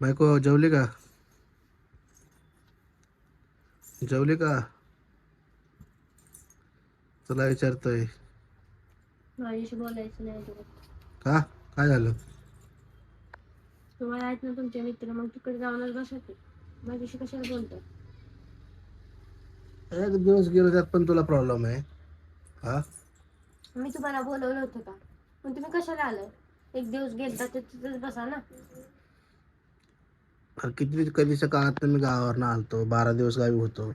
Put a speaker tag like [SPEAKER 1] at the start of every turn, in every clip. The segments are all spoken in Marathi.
[SPEAKER 1] बायको जेवली का जेवली का तुला विचारतोय.
[SPEAKER 2] माझ्याशी बोलायचं नाही तुला
[SPEAKER 1] का? काय झालं?
[SPEAKER 2] तुम्हाला आहेत ना तुमचे मित्र मग तिकडे जाऊनच बसा की माझ्याशी कशाला बोलतो
[SPEAKER 1] एक दिवस गेलो त्यात पण तुला प्रॉब्लेम आहे. हा?
[SPEAKER 2] मी तुम्हाला बोलवलं होतं का? पण तुम्ही कशाला आलं एक दिवस गेलता तर तिथंच बसा ना.
[SPEAKER 1] किती कधीच्या काळात मी गावावर आलतो बारा दिवस गावी होतो.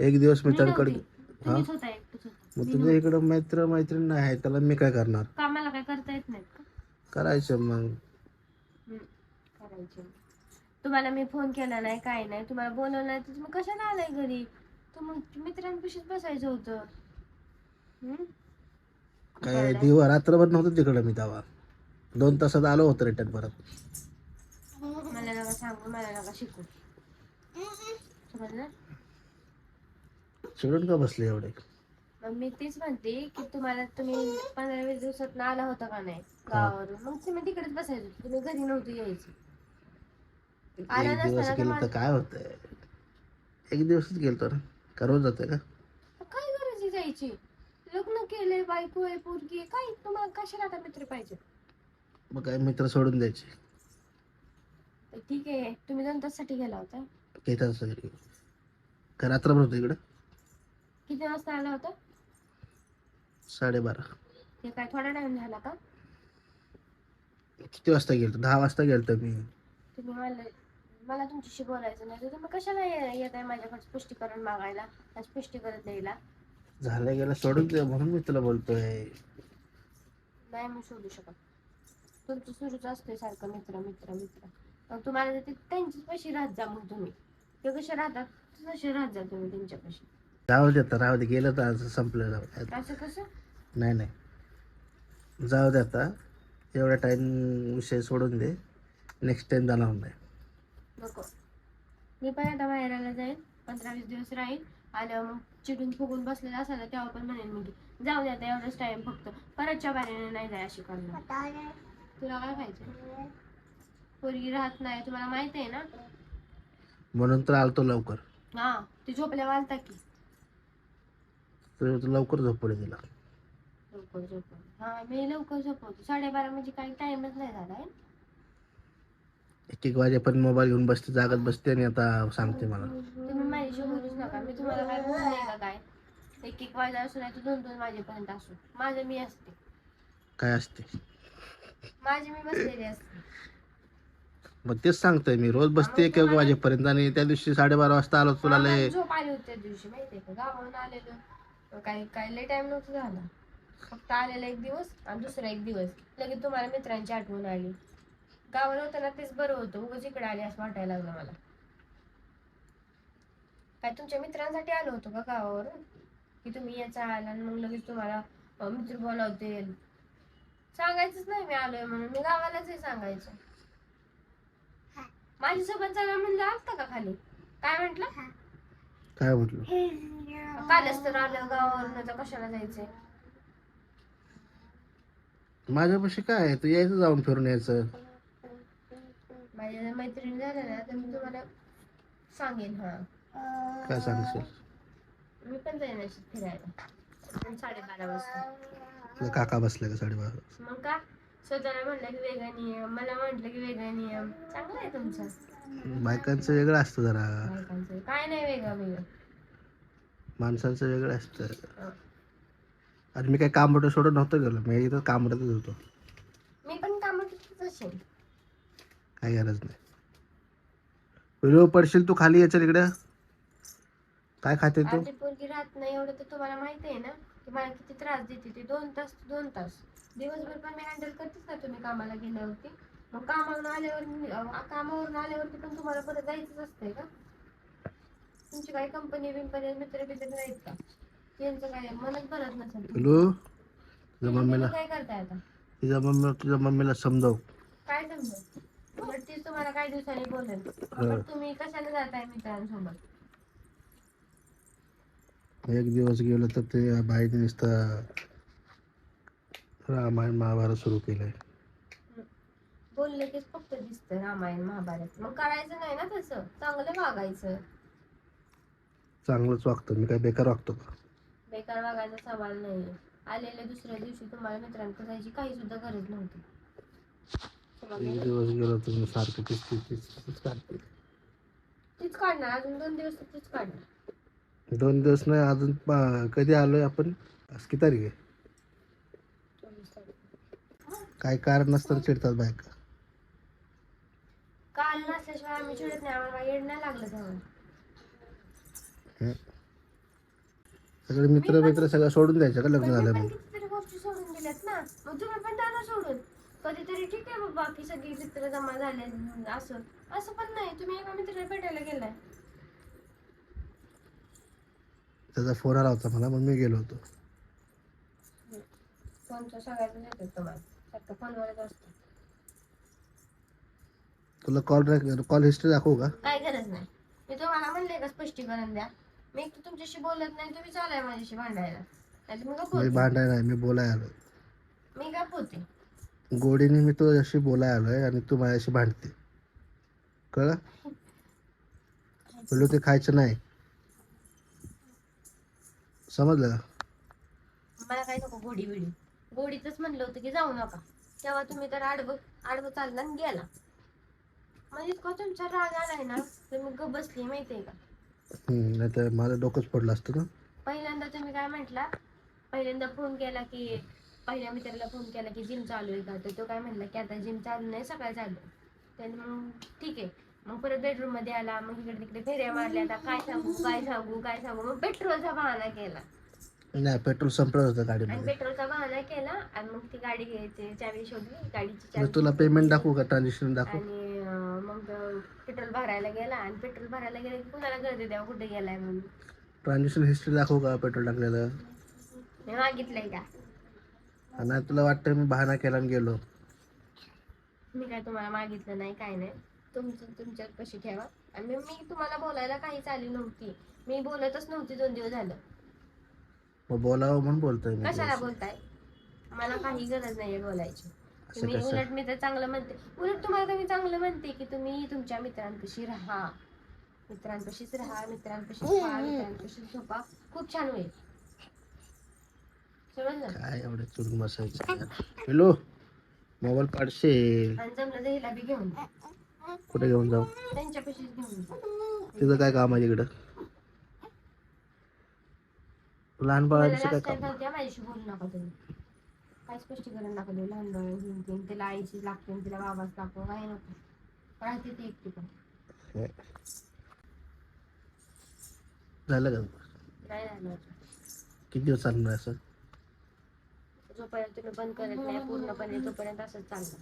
[SPEAKER 1] एक दिवस
[SPEAKER 2] मी
[SPEAKER 1] मित्रांकडे
[SPEAKER 2] होता
[SPEAKER 1] मग तुझ्या इकडं मैत्र मैत्रीण नाही आहे त्याला मी काय करणार?
[SPEAKER 2] कामाला काय करता येत नाही का?
[SPEAKER 1] करायचं मग.
[SPEAKER 2] करायचं. तुम्हाला मी फोन केला नाही काय नाही. तुम्हाला बोलवलं नाही तर तुम्ही कशाला आलाय घरी? तुम्ही मित्रांपाशीच बसायचं होतं. हम्म?
[SPEAKER 1] काय दिव रात्रभर नव्हतं तिकडं मी तेव्हा. दोन तासात आलो होतो रिटर्न परत.
[SPEAKER 2] सांगू मला नका शिकू समजलं?
[SPEAKER 1] चिडून का बसले एवढे?
[SPEAKER 2] मग मी तेच म्हणते की तुम्हाला तुम्ही पंधरा वीस दिवसात आला होता का नाही गावावरून? मग तुम्ही तिकडेच बसायचं. तुम्ही घरी नव्हते यायचे. आला
[SPEAKER 1] एक दिवस
[SPEAKER 2] नसता ना तर
[SPEAKER 1] गेलो तर
[SPEAKER 2] माझं-
[SPEAKER 1] काय होतंय? एक दिवसच गेलतो ना? का रोज जाते का?
[SPEAKER 2] काय गरज आहे जायची? लग्न केलंय बायको आहे पोरगी आहे. काय? तुम्हाला कशाला आता मित्र पाहिजे?
[SPEAKER 1] मग काय मित्र सोडून द्यायचे?
[SPEAKER 2] ठीक आहे. तुम्ही दोन ताससाठी गेला होता.
[SPEAKER 1] घेतात सगळे का रात्रभर होतो इकडं?
[SPEAKER 2] किती वाजता आला होता?
[SPEAKER 1] साडेबारा.
[SPEAKER 2] ते काय थोडा टाइम झाला का?
[SPEAKER 1] किती वाजता गेलतो? दहा वाजता गेलतो मी.
[SPEAKER 2] तुम्ही मला मला तुमच्याशी बोलायचं नाही तर तुम्ही कशाला ये- येत आहे माझ्याकडे स्पष्टीकरण मागायला आणि स्पष्टीकरण द्यायला?
[SPEAKER 1] झालं गेलं सोडून दे. म्हणून मी तुला बोलतोय.
[SPEAKER 2] नाही मी शोधू शकत. तुमचं सुरूच असतंय सारखं मित्र मित्र मित्र. मग तुम्हाला ते त्यांचीच पैसे राहत जा मग तुम्ही. ते कसे राहतात? तसे राहत जा तुम्ही त्यांच्यापाशी
[SPEAKER 1] जाऊ दे आता राहू दे गेलं तर आज संपलं जाऊ दे.
[SPEAKER 2] असं कसं?
[SPEAKER 1] नाही नाही. जाऊ दे आता एवढा टाईम विषय सोडून दे. नेक्स्ट टाइम जाणार नाही.
[SPEAKER 2] नको. मी पण आता बाहेरला जाईल पंधरा वीस दिवस राहील आल्यावर मग चिडून फुगून बसलेला असायला तेव्हा पण म्हणेन मी की जाऊ दे आता एवढंच टाइम फक्त परतच्या बाहेर नाही जाय अशी करणार तुला काय पाहिजे? पोरगी राहत नाही तुम्हाला माहीत आहे ना?
[SPEAKER 1] म्हणून तर आलतो लवकर.
[SPEAKER 2] हा ती झोपल्या वालता की.
[SPEAKER 1] तर तू लवकर झोपडे दिला.
[SPEAKER 2] लवकर झोपव हा मी लवकर झोपवतो. साडेबारा म्हणजे काही टाइमच नाही झालाय
[SPEAKER 1] एक एक वाजे पण मोबाईल घेऊन बसते जागत बसते आणि आता सांगते मला.
[SPEAKER 2] तुम्ही माझ्याशी बोलूच नका. मी तुम्हाला काय बोलले का काय? एक एक वाजा असू नाही तर दोन दोन वाजेपर्यंत असू. माझं मी असते.
[SPEAKER 1] काय असते?
[SPEAKER 2] माझी मी बसलेली असते.
[SPEAKER 1] मग तेच सांगतोय मी. रोज बसते एक एक वाजेपर्यंत आणि त्या दिवशी साडेबारा वाजता आलो तुला लय
[SPEAKER 2] झोप आली होती त्या दिवशी माहितीये का? गावाहून आलेलो. काही काही लय टाइम नव्हतं झाला. फक्त आलेला एक दिवस आणि दुसरा एक दिवस. लगेच तुम्हाला मित्रांची आठवण आली. गावाला होतं ना तेच बरं होतं. उगाच इकडे आले असं वाटायला लागलं मला. काय तुमच्या मित्रांसाठी आलो होतो का गावावरून? की तुम्ही याचा आला आणि मग लगेच तुम्हाला मित्र बोलावतील. सांगायचंच नाही मी आलोय म्हणून. मी गावालाच हे सांगायचं. माझ्यासोबत चला म्हणलं आलता का खाली? काय म्हंटल?
[SPEAKER 1] काय म्हटलं?
[SPEAKER 2] कालच तर आलं गावावरून आता कशाला जायचंय?
[SPEAKER 1] माझ्यापाशी काय आहे? तू यायचं जाऊन फिरून यायचं.
[SPEAKER 2] माझ्या मैत्रिणी झाल्या ना तर मी तुम्हाला सांगेन हा.
[SPEAKER 1] काय सांगशील?
[SPEAKER 2] मी पण जाईन अशी फिरायला. साडेबारा वाजता.
[SPEAKER 1] तुझा काका बसला का साडेबारा?
[SPEAKER 2] मग का? स्वतःला म्हणलं की वेगळा नियम मला म्हटलं की वेगळा नियम. चांगला आहे तुमचा.
[SPEAKER 1] बायकांचं वेगळं असतं जरा.
[SPEAKER 2] बायकांचं काय नाही वेगळं वेगळं.
[SPEAKER 1] माणसांचं वेगळं असतं. आणि मी काय काम सोडून नव्हतं गेलो मी इथं कामडतच होतो.
[SPEAKER 2] मी पण कामात असेल.
[SPEAKER 1] काय गरज नाही. व्हिडिओ पडशील तू खाली याच्या इकडं. काय खाते तू?
[SPEAKER 2] पोरगी राहत नाही एवढं तर तुम्हाला माहिती आहे ना. की मला किती त्रास देते ती दोन तास दोन तास. दिवसभर पण मी हँडल करतेच ना तुम्ही कामाला गेल्यावरती. मग कामावरून आल्यावर कामावरून आल्यावरती पण तुम्हाला परत जायचंच असतंय का? तुमची काही कंपनी बिंपनी मित्र बित्र नाहीत का? त्यांचं काय मनच भरत नसेल
[SPEAKER 1] तुझ्या मम्मीला?
[SPEAKER 2] काय करताय आता?
[SPEAKER 1] तुझ्या मम्मी तुझ्या मम्मीला समजाव.
[SPEAKER 2] काय बरं तीच तुम्हाला काही दिवसांनी बोलेल. पण तुम्ही कशाला जाताय मित्रांसोबत?
[SPEAKER 1] एक दिवस गेलो तर ते बाईने नुसतं रामायण महाभारत सुरू केलंय.
[SPEAKER 2] बोललं की फक्त दिसतं रामायण महाभारत. मग करायचं नाही ना तसं? चांगलं वागायचं.
[SPEAKER 1] चांगलंच वागतो. मी काय बेकार वागतो का?
[SPEAKER 2] बेकार वागायचा सवाल नाही. आलेल्या दुसऱ्या दिवशी तुम्हाला मित्रांकडे जायची काही सुद्धा गरज नव्हती.
[SPEAKER 1] एक? दिवस गेलो तुम्ही सारखं तीच तीच तीच तीच काढते.
[SPEAKER 2] तीच काढणार. अजून दोन दिवस तर तीच काढणार.
[SPEAKER 1] दोन दिवस नाही अजून पा- कधी आलोय आपण? आज किती तारीख आहे. काय कारण नसताना चिडतात बायका.
[SPEAKER 2] काल नसल्याशिवाय आम्ही चिडत नाही आम्हाला येड नाही लागलं तेव्हा.
[SPEAKER 1] हं. सगळे मित्र मित्र सगळं सोडून द्यायचं का लग्न झालं
[SPEAKER 2] पण
[SPEAKER 1] मग
[SPEAKER 2] कितीतरी गोष्टी सोडून दिल्यात ना मग तुम्ही पण द्या ना सोडून. कधीतरी ठीक आहे बाबा बाकी सगळे मित्र जमा झाले असं. असं पण नाही तुम्ही एका मित्राला भेटायला गेलाय.
[SPEAKER 1] त्याचा फोन आला होता मला मग मी गेलो होतो. तुला कॉल कॉल हिस्ट्री दाखवू का?
[SPEAKER 2] काय गरज नाही. मी तुम्हाला म्हणले का स्पष्टीकरण द्या. मी एक तुमच्याशी बोलत नाही तुम्ही चालाय माझ्याशी भांडायला. नाही मी गप
[SPEAKER 1] मी
[SPEAKER 2] होते.
[SPEAKER 1] भांडाय नाही मी बोलाय आलोय.
[SPEAKER 2] मी गप होते.
[SPEAKER 1] गोडीने मी तुझ्याशी बोलाय आलोय आणि तू माझ्याशी भांडते. कळलं? बोललो ते खायचं नाही. समजलं का?
[SPEAKER 2] मला काय नको गोडी बिडी. गोडीतच म्हणलं होतं की जाऊ नका. तेव्हा तुम्ही तर आडवं आडवं चालला आणि गेला. म्हणजे इतका तुमचा राग आलाय ना तुम्ही गप बसली माहितीये का?
[SPEAKER 1] नाही तर माझं डोकंच पडलं असतं ना.
[SPEAKER 2] पहिल्यांदा तुम्ही काय म्हटला? पहिल्यांदा फोन केला की पहिल्या मित्राला फोन केला की जिम चालू आहे का? तर तो काय म्हणला की आता जिम चालू नाही सकाळी चालू. त्याने मग ठीक आहे. मग परत बेडरूममध्ये आला मग इकडे तिकडे फेऱ्या मारल्या आता काय सांगू काय सांगू काय सांगू? मग पेट्रोलचा बहाणा केला.
[SPEAKER 1] नाही पेट्रोल संपलं होतं
[SPEAKER 2] आणि
[SPEAKER 1] गाडीमध्ये
[SPEAKER 2] पेट्रोलचा बहाणा केला आणि मग ती गाडी घ्यायची चावी शोधली गाडीची
[SPEAKER 1] मग तुला पेमेंट दाखवू का ट्रान्झॅक्शन दाखवू?
[SPEAKER 2] आणि अं, मग पेट्रोल भरायला गेला आणि पेट्रोल भरायला गेला की कुणाला गर्दी द्यावं कुठे गेलाय म्हणून?
[SPEAKER 1] ट्रान्झॅक्शन हिस्ट्री दाखवू का पेट्रोल टाकलेलं?
[SPEAKER 2] मी मागितलंय का?
[SPEAKER 1] आणि तुला वाटतं मी बहाणा केला आणि गेलो.
[SPEAKER 2] मी काय तुम्हाला मागितलं नाही काय नाही. तुमचं तुमच्यात कशी ठेवा. आणि मी- मी तुम्हाला बोलायला काहीच आली नव्हती. मी बोलतच नव्हती दोन दिवस झालं.
[SPEAKER 1] मग बोलावं म्हणून बोलतोय मी
[SPEAKER 2] कशाला
[SPEAKER 1] तुझ्याशी.
[SPEAKER 2] बोलताय? मला काही गरज नाहीये बोलायची.
[SPEAKER 1] असं
[SPEAKER 2] तुम्ही
[SPEAKER 1] कसं?
[SPEAKER 2] उलट मी तर चांगलं म्हणते. उलट तुम्हाला तर मी चांगलं म्हणते की तुम्ही तुमच्या मित्रांपाशी राहा. मित्रांपाशीच राहा मित्रांपाशीच खा मित्रांपाशीच झोपा. खूप छान होईल. समजलं?
[SPEAKER 1] काय एवढं चुरून बसायचं? हॅलो मोबाईल पाडशे
[SPEAKER 2] आणि जमलं तर हिला बी घेऊन जा.
[SPEAKER 1] कुठे घेऊन जाऊ. तिथं काय काम आहे इकडं लहान बाळांचं काय काम?
[SPEAKER 2] माझ्याशी बोलू नका तुम्ही. काय स्पष्टीकरण नका देऊ लहान बाळ घेऊन ते तिला आईची लागते तिला बाबाच लागतो काय नको. राहते ती एकटी पण.
[SPEAKER 1] झालं का?
[SPEAKER 2] नाही झालं अजून.
[SPEAKER 1] किती दिवस चालणार असं?
[SPEAKER 2] जोपर्यंत तुम्ही बंद करत नाही पूर्णपणे तोपर्यंत असंच चालतं.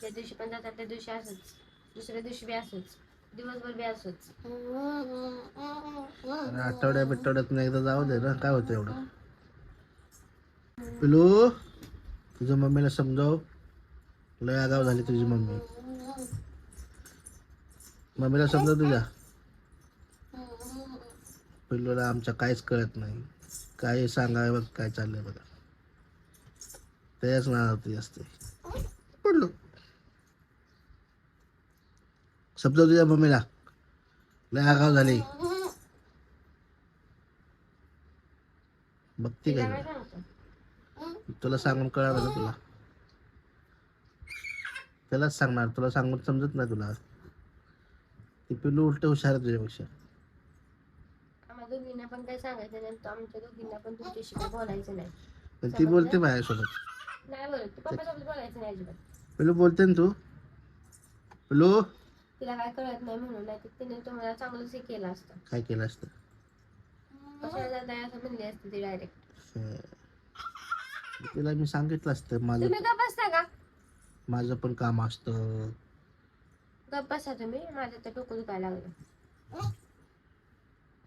[SPEAKER 2] ज्या दिवशी पण जातात त्या दिवशी असंच. दुसऱ्या दिवशी बी दिवसभर बी
[SPEAKER 1] अरे आठवड्या बिठवड्यात एकदा जाऊ दे ना काय होतं एवढं? पिलू तुझ्या मम्मीला समजाव. लय आगाव झाली तुझी मम्मी. मम्मीला समजा तुझ्या. पिल्लूला आमच्या काहीच कळत नाही. काय सांगाय बघ काय चाललंय बघा. त्याच ती असते पडलो समजाव तुझ्या मम्मीला. लय आगाव झाली. बघती काय तुला सांगून कळणार का तुला? त्यालाच सांगणार. तुला सांगून समजत नाही तुला. ती पिल्लू उलट हुशार आहे तुझ्यापेक्षा.
[SPEAKER 2] आम्हाला दोघींना पण सांगायचं नाही. तर आमच्या दोघींना पण तुमच्याशी काही बोलायचं नाही.
[SPEAKER 1] पण ती बोलते माझ्यासोबत.
[SPEAKER 2] नाही बोलत. तू पप्पासोबत बोलायचं नाही अजिबात.
[SPEAKER 1] पिल्लू बोलते ना तू? पिल्लू?
[SPEAKER 2] तिला काय कळत नाही म्हणून नाही तर तिने तुम्हाला चांगलंच हे केलं असतं.
[SPEAKER 1] काय केलं असतं?
[SPEAKER 2] कशाला जाताय असं म्हणली असते ती डायरेक्ट
[SPEAKER 1] हं. तिला मी सांगितलं असतं माझं
[SPEAKER 2] तुम्ही बसता का?
[SPEAKER 1] माझं पण काम असतं.
[SPEAKER 2] गप्प बसा तुम्ही माझं तर डोकं दुखायला लागलं.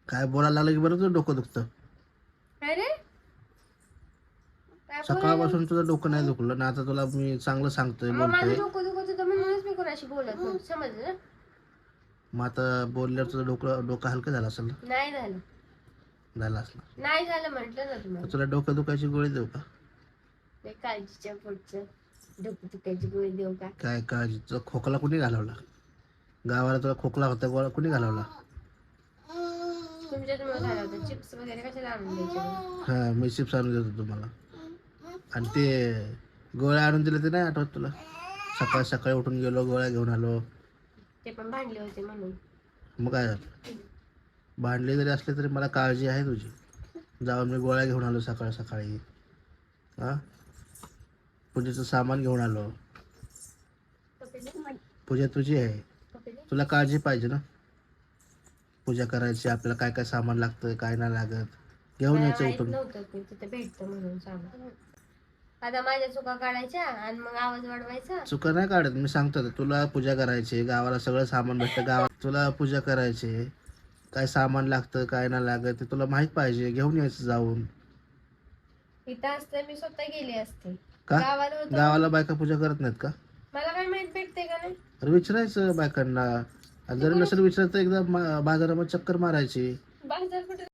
[SPEAKER 1] काय बोलायला लागलं की बरं तुझं डोकं दुखतं?
[SPEAKER 2] काय बोलायला?
[SPEAKER 1] सकाळपासून तुझं डोकं नाही दुखलं ना आता तुला मी चांगलं सांगतोय
[SPEAKER 2] माझं
[SPEAKER 1] बोलतोय.
[SPEAKER 2] डोकं दुखत होतं म्हणूनच मी कोणाशी बोलत नव्हते समजलं ना
[SPEAKER 1] मग आता बोलल्यावर तुझं डोकं डोकं हलकं झालं असेल ना?
[SPEAKER 2] नाही झालं.
[SPEAKER 1] झालं असणार
[SPEAKER 2] नाही झालं म्हटलं ना तुम्हाला
[SPEAKER 1] तुला डोकं दुखायची गोळी देऊ का?
[SPEAKER 2] काळजीच्या पुढचं. डोकं दुखायची गोळी देऊ का?
[SPEAKER 1] काय काळजी? तुझा खोकला कुणी घालवला? गावाला तुला खोकला होता गोळा कुणी घालवला?
[SPEAKER 2] तुमच्यामुळे झालं होतं चिप्स वगैरे कशाला आणून द्यायचे?
[SPEAKER 1] हा मी चिप्स आणून देतो तुम्हाला. आणि ते गोळ्या आणून दिले ते नाही आठवत तुला? सकाळ सकाळी उठून गेलो गोळ्या घेऊन आलो.
[SPEAKER 2] ते पण भांडले होते म्हणून.
[SPEAKER 1] मग काय झालं? भांडले जरी असले तरी मला काळजी आहे तुझी. जाऊन मी गोळ्या घेऊन आलो सकाळ सकाळी. हा? पूजेचं सामान घेऊन आलो. पूजा तुझी आहे. तुला काळजी पाहिजे ना? पूजा करायची आपल्याला काय काय सामान लागतं काय नाही लागत. घेऊन यायचं उठून.
[SPEAKER 2] भेटतं म्हणून सांग आता माझ्या चुका काढायच्या आणि मग आवाज वाढवायचा.
[SPEAKER 1] चुका नाही काढत मी सांगतो आता, तुला पूजा करायची गावाला सगळं सामान भेटतं गावात तुला पूजा करायची काय सामान लागतं काय नाही लागत ते तुला माहीत पाहिजे घेऊन यायचं जाऊन.
[SPEAKER 2] इथं असतं मी स्वतः गेली असते.
[SPEAKER 1] का?
[SPEAKER 2] गावाला होतं.
[SPEAKER 1] गावाला बायका पूजा करत नाहीत का?
[SPEAKER 2] मला काय माहीत भेटते का नाही?
[SPEAKER 1] अरे विचारायचं बायकांना. आणि जरी नसेल विचारत तर एकदा मा- बाजारामध्ये चक्कर मारायची.
[SPEAKER 2] बाजार कुठे